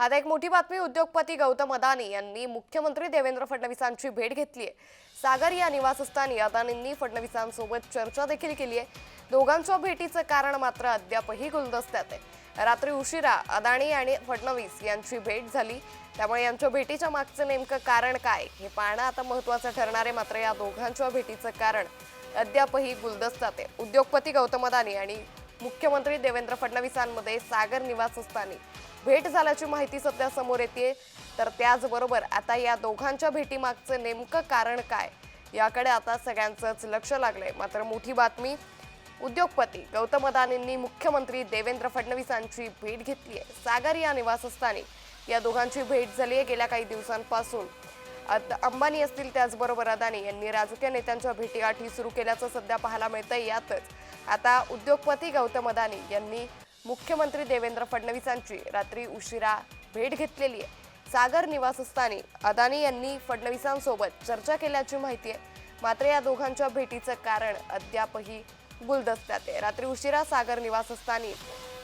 आता एक मोठी बातमी उद्योगपती गौतम अदानी यांनी मुख्यमंत्री देवेंद्र फडणवीसांची भेट घेतली आहे. सागर या निवासस्थानी अदानींनी फडणवीसांसोबत चर्चा देखील केली आहे. दोघांच्या भेटीचं कारण मात्र अद्यापही गुलदस्त्यात आहे. रात्री उशिरा अदानी आणि फडणवीस यांची भेट झाली. त्यामुळे यांच्या भेटीच्या मागचं नेमकं कारण काय हे पाहणं आता महत्त्वाचं ठरणार आहे. मात्र या दोघांच्या भेटीचं कारण अद्यापही गुलदस्त्यात आहे. उद्योगपती गौतम अदानी आणि मुख्यमंत्री देवेंद्र फडणवीसांमध्ये सागर निवासस्थानी. भेट झाल्याची माहिती सध्या समोर येते तर त्याचबरोबर आता या दोघांच्या भेटीमागचं नेमकं कारण काय? याकडे आता सगळ्यांचंच लक्ष लागलंय. मात्र मोठी बातमी उद्योगपती गौतम अदानींनी मुख्यमंत्री देवेंद्र फडणवीसांची भेट घेतली आहे सागर या निवासस्थानी. या दोघांची भेट झाली आहे गेल्या काही दिवसांपासून. अंबानी असतील त्याचबरोबर अदानी यांनी राजकीय नेत्यांच्या भेटीगाठी सुरू केल्याचं सध्या पाहायला मिळतंय यातच. आता उद्योगपती गौतम अदानी यांनी मुख्यमंत्री देवेंद्र फडणवीसांची रात्री उशिरा भेट घेतलेली आहे. सागर निवासस्थानी अदानी यांनी फडणवीसांसोबत चर्चा केल्याची माहिती आहे. मात्र या दोघांच्या भेटीचं कारण अद्यापही गुलदस्त्यात आहे. रात्री उशिरा सागर निवासस्थानी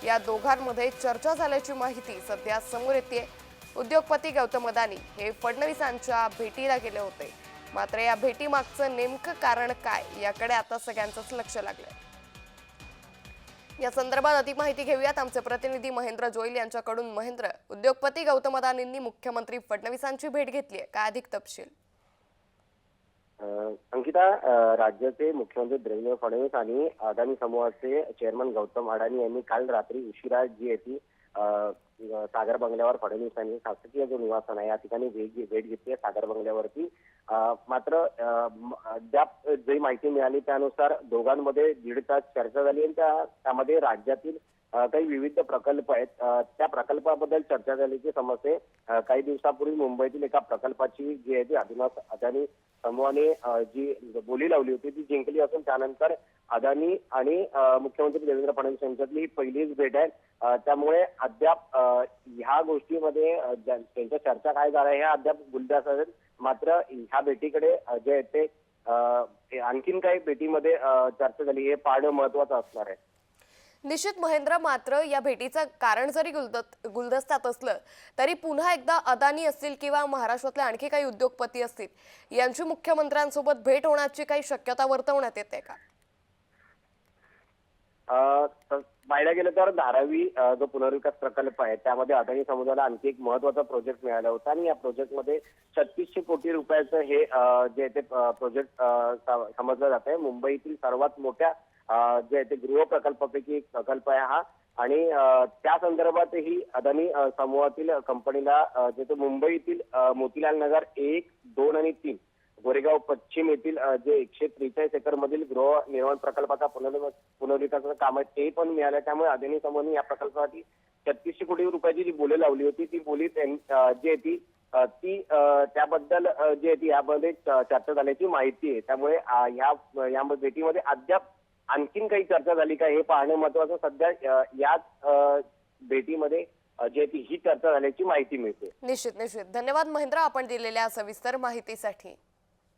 या दोघांमध्ये चर्चा झाल्याची माहिती सध्या समोर येते उद्योगपती गौतम अदानी हे फडणवीसांच्या भेटीला गेले होते. मात्र या भेटीमागचं नेमकं कारण काय याकडे आता सगळ्यांचंच लक्ष लागलंय. या संदर्भात अधिक माहिती घेऊयात. आमचे प्रतिनिधी महेंद्र जोईल यांच्याकडून. महेंद्र उद्योगपती गौतम अदानींनी मुख्यमंत्री फडणवीसांची भेट घेतली आहे. काय अधिक तपशील? अंकिता राज्याचे मुख्यमंत्री देवेंद्र फडणवीस आणि अदानी समूहाचे चेअरमन गौतम अडाणी यांनी काल रात्री उशिरा जी आहे ती सागर बंगल्यावर फडणवीस यांनी शासकीय जो निवासन आहे या ठिकाणी भेट भेट घेतली आहे सागर बंगल्यावरती. मात्र ज्या जी माहिती मिळाली त्यानुसार दोघांमध्ये दीड तास चर्चा झाली आणि त्या त्यामध्ये राज्यातील काही विविध प्रकल्प आहेत. त्या प्रकल्पाबद्दल चर्चा झाल्याची समजते काही दिवसापूर्वी मुंबईतील एका प्रकल्पाची जी आहे ती अदिना अदानी समूहाने जी बोली लावली होती ती जिंकली असून त्यानंतर अदानी आणि मुख्यमंत्री देवेंद्र फडणवीस यांच्यातली ही पहिलीच भेट आहे. त्यामुळे अद्याप ह्या गोष्टीमध्ये त्यांच्या चर्चा काय झाल्या ह्या अद्याप गुलदास आहेत मात्र ह्या भेटीकडे जे आहे ते आणखीन काही भेटीमध्ये चर्चा झाली. हे पाहणं महत्वाचं असणार आहे. निश्चित महेंद्र मात्र या भेटीचं कारण जरी गुलदत गुलदस्त्यात असलं तरी पुन्हा एकदा अदानी असतील किंवा महाराष्ट्रातले आणखी काही उद्योगपती असतील यांची मुख्यमंत्र्यांसोबत भेट होण्याची काही शक्यता वर्तवण्यात येते का? पाहायला गेलं तर धारावी जो पुनर्विकास प्रकल्प आहे त्यामध्ये अदानी समुदायाला आणखी एक महत्त्वाचा प्रोजेक्ट मिळाला होता आणि या प्रोजेक्टमध्ये छत्तीसशे कोटी रुपयाचं हे जे ते प्रोजेक्ट समजलं जात आहे मुंबईतील सर्वात मोठ्या जे आहे ते गृह प्रकल्पापैकी एक प्रकल्प आहे हा. आणि त्या संदर्भातही अदानी समूहातील कंपनीला जे तो मुंबईतील मोतीलाल नगर एक दोन आणि तीन गोरेगाव पश्चिम येथील जे एकशे त्रेचाळीस एकर मधील गृहनिर्माण प्रकल्पाचा पुनर्विकासाचं काम आहे ते पण मिळालं. त्यामुळे अदानी समूहाने या प्रकल्पासाठी छत्तीसशे कोटी रुपयाची जी बोली लावली होती ती बोली जी आहे ती ती त्याबद्दल जी आहे ती यामध्ये चर्चा झाल्याची माहिती आहे. त्यामुळे या या भेटीमध्ये अद्याप आणखीन काही चर्चा झाली का हे पाहणं महत्वाचं. सध्या याच भेटीमध्ये जे ती ही चर्चा झाल्याची माहिती मिळते. निश्चित निश्चित. धन्यवाद महेंद्र आपण दिलेल्या सविस्तर माहितीसाठी.